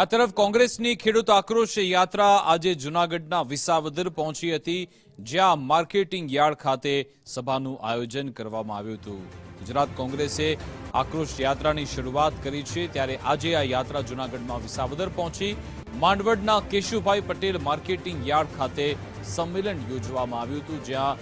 આ તરફ કોંગ્રેસની ખેડૂત આક્રોશ યાત્રા આજે જૂનાગઢના વિસાવદર પહોંચી હતી, જ્યાં માર્કેટિંગ યાર્ડ ખાતે સભાનું આયોજન કરવામાં આવ્યું હતું. ગુજરાત કોંગ્રેસે આક્રોશ યાત્રાની શરૂઆત કરી છે, ત્યારે આજે આ યાત્રા જૂનાગઢમાં વિસાવદર પહોંચી. માંડવડના કેશુભાઈ પટેલ માર્કેટિંગ યાર્ડ ખાતે સંમેલન યોજવામાં આવ્યું હતું, જ્યાં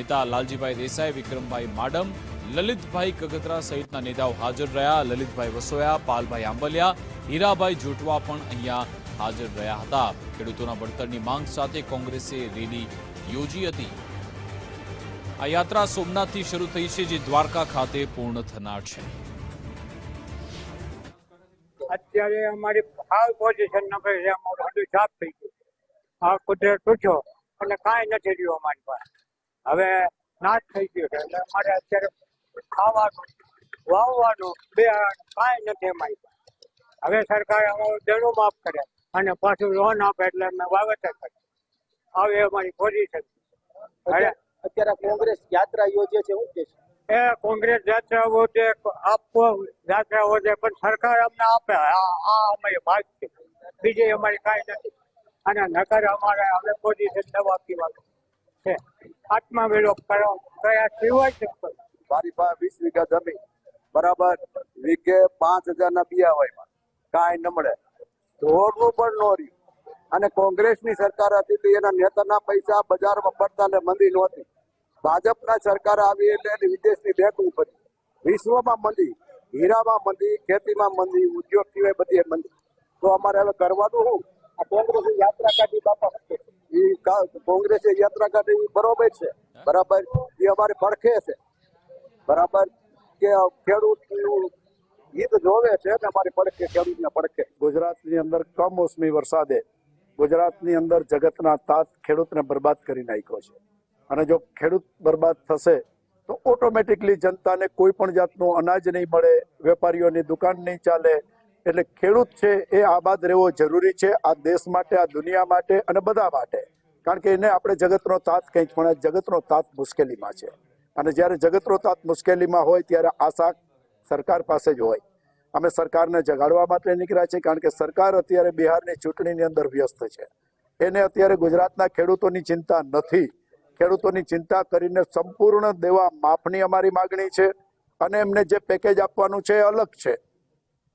નેતા લાલજીભાઈ દેસાઈ, વિક્રમભાઈ માડમ લલિતભાઈ કગતરા સહિતના નેતાઓ હાજર રહ્યા. લલિતભાઈ વસોયા, પાલભાઈ આંબલિયા, હીરાભાઈ જોટવા પણ અહીંયા હાજર રહ્યા હતા. ખેડૂતોના વળતરની માંગ સાથે કોંગ્રેસે રેલી યોજી હતી. આ યાત્રા સોમનાથથી શરૂ થઈ છે, જે દ્વારકા ખાતે પૂર્ણ થનાર છે. અત્યારે અમારી હાલ પોઝિશન નંબર છે, અમારું બધું સાફ થઈ ગયું આ કુદરત પૂછો અને કાંઈ નથી રહ્યું અમારી પાસે. હવે નાશ થઈ ગયો છે, એટલે અમારે અત્યારે ખાવાનું વાવવાનું બે કાંઈ નથી એમાં હવે સરકારે અમારું દેણું માફ કરે અને પાછું લોન આપે એટલે અમે વાવેતર કરીએ. આવી અમારી પોઝિશન અત્યારે કોંગ્રેસ યાત્રા યોજે છે શું કે એ કોંગ્રેસ યાત્રાઓ છે આપવો યાત્રાઓ છે પણ સરકાર અમને આપે. આ અમારી ભાગ છે. બીજી અમારી કાંઈ નથી. અને નકર અમારે હવે પોઝિશન દવા પીવાનું છે. આત્મા વિલોપ કરો કયા સિવાય છે. મારી પાસે વીસ વીઘા જમીન, બરાબર? વીઘે પાંચ હજાર ના બિયા હોય કાંઈ ન મળે. ઢોરનું પણ ન રહ્યું. અને કોંગ્રેસની સરકાર હતી તો એના નેતાના પૈસા બજારમાં પડતા ને મંદી નહોતી. ભાજપના સરકાર આવી એટલે વિદેશની બેંક પડી વિશ્વમાં મંદી, હીરામાં મંદી, ખેતીમાં મંદી, ઉદ્યોગ સિવાય બધી મંદી. તો અમારે હવે કરવાનું શું? આ કોંગ્રેસે યાત્રા કાઢી બાપા. કોંગ્રેસે યાત્રા કાઢી બરોબર છે. બરાબર? એ અમારે પડખે છે. બરાબર? કે ખેડૂતનું હિત જોવે છે ને અમારી પડખે, ખેડૂતને પડખે? ગુજરાતની અંદર કમોસમી વરસાદે ગુજરાતની અંદર જગતના તાત ખેડૂતને બરબાદ કરી નાખ્યો છે. અને જો ખેડૂત બરબાદ થશે, તો ઓટોમેટિકલી જનતાને કોઈ પણ જાતનું અનાજ નહીં મળે, વેપારીઓની દુકાન નહીં ચાલે. એટલે ખેડૂત છે એ આબાદ રહેવો જરૂરી છે આ દેશ માટે, આ દુનિયા માટે અને બધા માટે. કારણ કે એને આપણે જગતનો તાત કંઈક પણ જગતનો તાત મુશ્કેલીમાં છે. અને જ્યારે જગતરોતાત મુશ્કેલીમાં હોય ત્યારે આશા સરકાર પાસે જ હોય. અમે સરકારને જગાડવા માટે નીકળ્યા છીએ કારણ કે સરકાર અત્યારે બિહારની ચૂંટણીની અંદર વ્યસ્ત છે. એને અત્યારે ગુજરાતના ખેડૂતોની ચિંતા નથી. ખેડૂતોની ચિંતા કરીને સંપૂર્ણ દેવા માફની અમારી માગણી છે અને એમને જે પેકેજ આપવાનું છે એ અલગ છે.